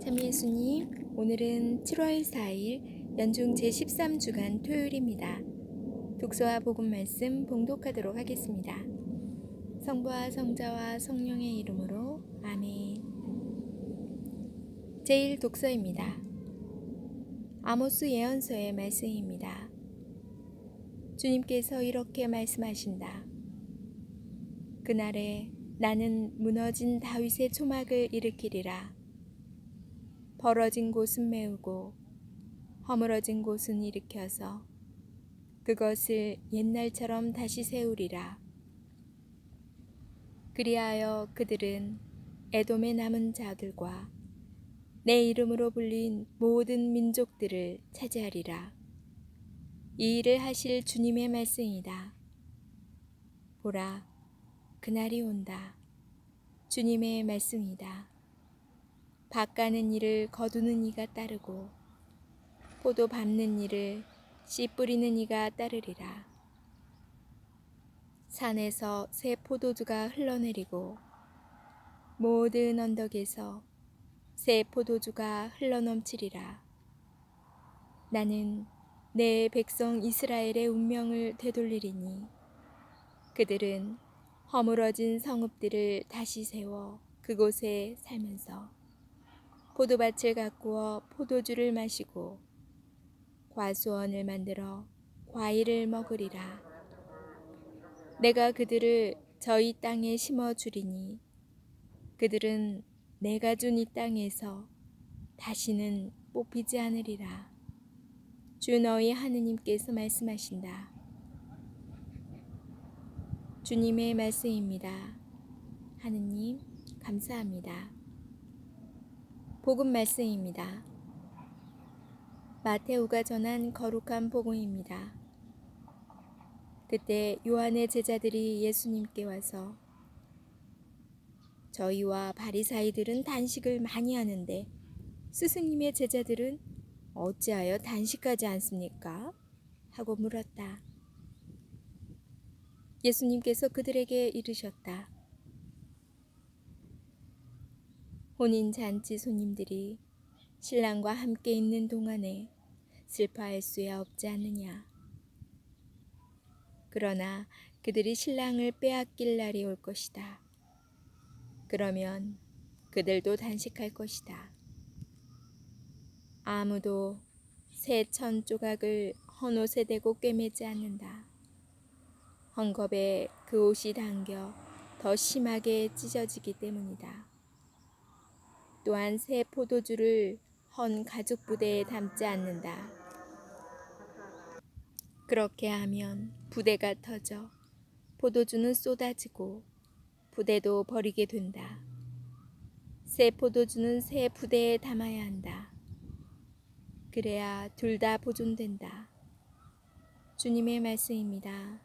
참 예수님, 오늘은 7월 4일 연중 제13주간 토요일입니다. 독서와 복음 말씀 봉독하도록 하겠습니다. 성부와 성자와 성령의 이름으로 아멘. 제1 독서입니다. 아모스 예언서의 말씀입니다. 주님께서 이렇게 말씀하신다. 그날에 나는 무너진 다윗의 초막을 일으키리라. 벌어진 곳은 메우고 허물어진 곳은 일으켜서 그것을 옛날처럼 다시 세우리라. 그리하여 그들은 에돔의 남은 자들과 내 이름으로 불린 모든 민족들을 차지하리라. 이 일을 하실 주님의 말씀이다. 보라, 그날이 온다. 주님의 말씀이다. 밭 가는 일을 거두는 이가 따르고 포도 밟는 일을 씨 뿌리는 이가 따르리라. 산에서 새 포도주가 흘러내리고 모든 언덕에서 새 포도주가 흘러넘치리라. 나는 내 백성 이스라엘의 운명을 되돌리리니 그들은 허물어진 성읍들을 다시 세워 그곳에 살면서 포도밭을 가꾸어 포도주를 마시고 과수원을 만들어 과일을 먹으리라. 내가 그들을 저희 땅에 심어 주리니 그들은 내가 준 이 땅에서 다시는 뽑히지 않으리라. 주 너희 하느님께서 말씀하신다. 주님의 말씀입니다. 하느님, 감사합니다. 복음 말씀입니다. 마테우가 전한 거룩한 복음입니다. 그때 요한의 제자들이 예수님께 와서 저희와 바리사이들은 단식을 많이 하는데 스승님의 제자들은 어찌하여 단식하지 않습니까? 하고 물었다. 예수님께서 그들에게 이르셨다. 혼인 잔치 손님들이 신랑과 함께 있는 동안에 슬퍼할 수야 없지 않느냐. 그러나 그들이 신랑을 빼앗길 날이 올 것이다. 그러면 그들도 단식할 것이다. 아무도 새 천 조각을 헌옷에 대고 꿰매지 않는다. 헝겊에 그 옷이 당겨 더 심하게 찢어지기 때문이다. 또한 새 포도주를 헌 가죽 부대에 담지 않는다. 그렇게 하면 부대가 터져 포도주는 쏟아지고 부대도 버리게 된다. 새 포도주는 새 부대에 담아야 한다. 그래야 둘 다 보존된다. 주님의 말씀입니다.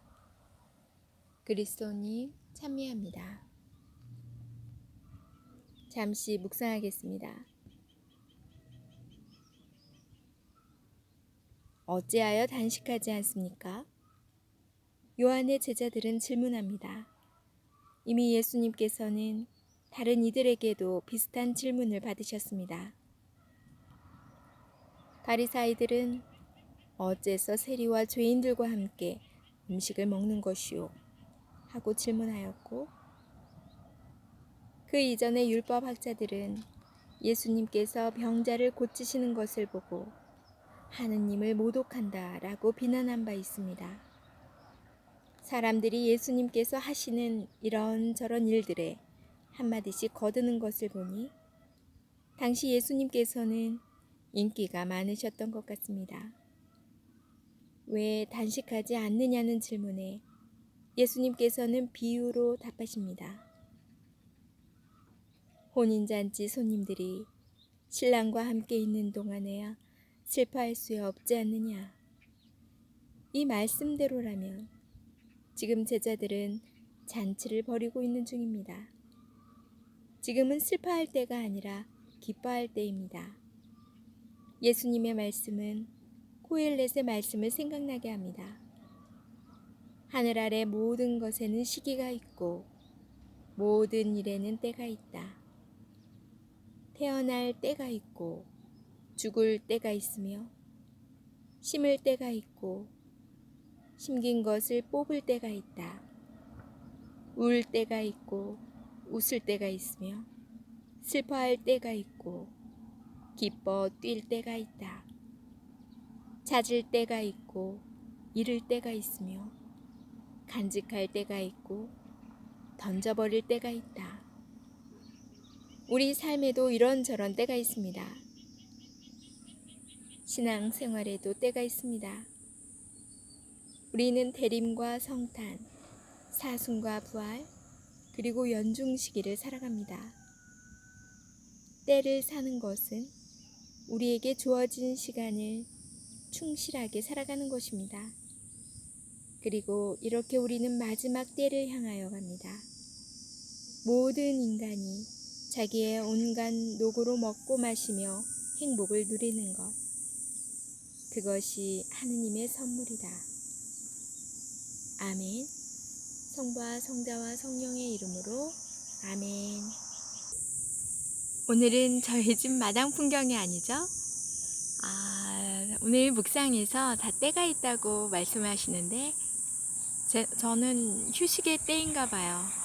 그리스도님 참여합니다. 잠시 묵상하겠습니다. 어찌하여 단식하지 않습니까? 요한의 제자들은 질문합니다. 이미 예수님께서는 다른 이들에게도 비슷한 질문을 받으셨습니다. 바리사이들은 어째서 세리와 죄인들과 함께 음식을 먹는 것이오? 하고 질문하였고 그 이전의 율법 학자들은 예수님께서 병자를 고치시는 것을 보고 하느님을 모독한다 라고 비난한 바 있습니다. 사람들이 예수님께서 하시는 이런저런 일들에 한마디씩 거드는 것을 보니 당시 예수님께서는 인기가 많으셨던 것 같습니다. 왜 단식하지 않느냐는 질문에 예수님께서는 비유로 답하십니다. 혼인잔치 손님들이 신랑과 함께 있는 동안에야 슬퍼할 수 없지 않느냐. 이 말씀대로라면 지금 제자들은 잔치를 벌이고 있는 중입니다. 지금은 슬퍼할 때가 아니라 기뻐할 때입니다. 예수님의 말씀은 코엘렛의 말씀을 생각나게 합니다. 하늘 아래 모든 것에는 시기가 있고 모든 일에는 때가 있다. 태어날 때가 있고 죽을 때가 있으며 심을 때가 있고 심긴 것을 뽑을 때가 있다. 울 때가 있고 웃을 때가 있으며 슬퍼할 때가 있고 기뻐 뛸 때가 있다. 찾을 때가 있고 잃을 때가 있으며 간직할 때가 있고 던져버릴 때가 있다. 우리 삶에도 이런저런 때가 있습니다. 신앙 생활에도 때가 있습니다. 우리는 대림과 성탄, 사순과 부활, 그리고 연중 시기를 살아갑니다. 때를 사는 것은 우리에게 주어진 시간을 충실하게 살아가는 것입니다. 그리고 이렇게 우리는 마지막 때를 향하여 갑니다. 모든 인간이 자기의 온갖 노고로 먹고 마시며 행복을 누리는 것. 그것이 하느님의 선물이다. 아멘. 성부와 성자와 성령의 이름으로 아멘. 오늘은 저희 집 마당 풍경이 아니죠? 아, 오늘 묵상에서 다 때가 있다고 말씀하시는데, 제, 저는 휴식의 때인가 봐요.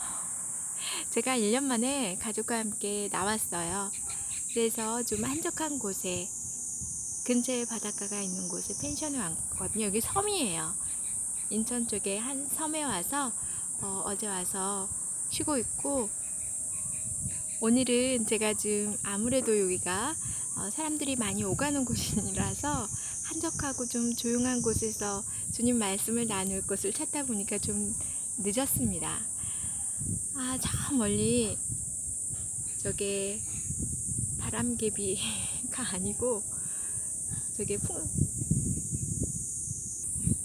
제가 1년 만에 가족과 함께 나왔어요. 그래서 좀 한적한 곳에, 근처에 바닷가가 있는 곳에 펜션에 왔거든요. 여기 섬이에요. 인천 쪽에 한 섬에 와서, 어, 제 와서 쉬고 있고, 오늘은 제가 좀 아무래도 여기가 어, 사람들이 많이 오가는 곳이라서 한적하고 좀 조용한 곳에서 주님 말씀을 나눌 곳을 찾다 보니까 좀 늦었습니다. 아, 저 멀리 저게 바람개비가 아니고 저게 풍,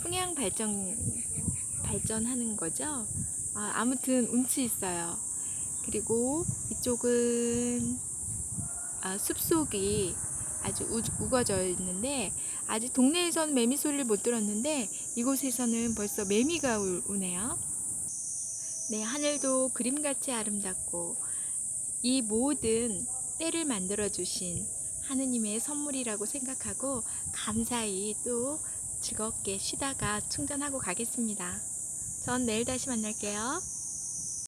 풍향 발전 발전하는 거죠. 아, 아무튼 운치 있어요. 그리고 이쪽은 아, 숲속이 아주 우, 우거져 있는데 아직 동네에선 매미 소리를 못 들었는데 이곳에서는 벌써 매미가 우, 우네요. 네, 하늘도 그림같이 아름답고 이 모든 때를 만들어 주신 하느님의 선물이라고 생각하고 감사히 또 즐겁게 쉬다가 충전하고 가겠습니다. 전 내일 다시 만날게요.